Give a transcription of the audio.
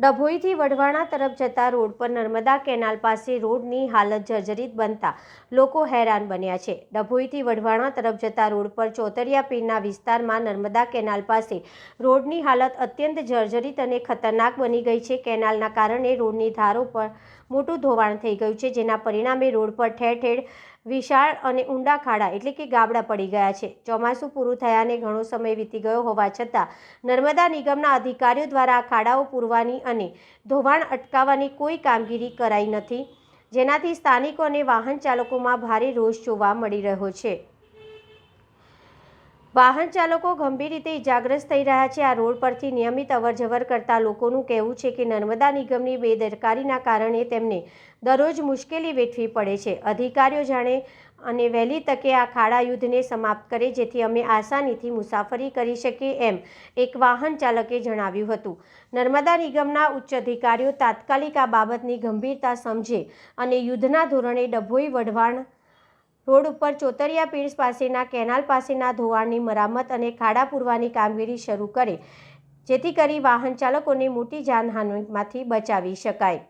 ડભોઈથી વઢવાણા તરફ જતા રોડ પર નર્મદા કેનાલ પાસે રોડની હાલત જર્જરિત બનતા લોકો હેરાન બન્યા છે. ડભોઈથી વઢવાણા તરફ જતા રોડ પર ચોતરિયા પીરના વિસ્તારમાં નર્મદા કેનાલ પાસે રોડની હાલત અત્યંત જર્જરિત અને ખતરનાક બની ગઈ છે. કેનાલના કારણે રોડની ધારો પર મોટું ધોવાણ થઈ ગયું છે, જેના પરિણામે રોડ પર ઠેર ઠેર વિશાળ અને ઊંડા ખાડા એટલે કે ગાબડા પડી ગયા છે. ચોમાસું પૂરું થયાને ઘણો સમય વીતી ગયો હોવા છતાં નર્મદા નિગમના અધિકારીઓ દ્વારા ખાડાઓ પૂરવાની અને ધોવાણ અટકાવવાની કોઈ કામગીરી કરાઈ નથી, જેનાથી સ્થાનિકો અને વાહન ચાલકોમાં ભારે રોષ જોવા મળી રહ્યો છે. વાહન ચાલકો ગંભીર રીતે ઇજાગ્રસ્ત થઈ રહ્યા છે. આ રોડ પરથી નિયમિત અવરજવર કરતા લોકોનું કહેવું છે કે નર્મદા નિગમની બેદરકારીના કારણે તેમને દરરોજ મુશ્કેલી વેઠવી પડે છે. અધિકારીઓ જાણે અને વહેલી તકે આ ખાડા યુદ્ધને સમાપ્ત કરે, જેથી અમે આસાનીથી મુસાફરી કરી શકીએ એમ એક વાહન ચાલકે જણાવ્યું હતું. નર્મદા નિગમના ઉચ્ચ અધિકારીઓ તાત્કાલિક આ બાબતની ગંભીરતા સમજે અને યુદ્ધના ધોરણે ડભોઈ વઢવાણ રોડ ઉપર ચોતરિયા પીર્સ પાસેના, કેનાલ પાસેના ધોવાણની મરામત અને ખાડા પૂરવાની કામગીરી શરૂ કરે, જેથી કરી વાહન ચાલકોને મોટી જાનહાનિમાંથી બચાવી શકાય.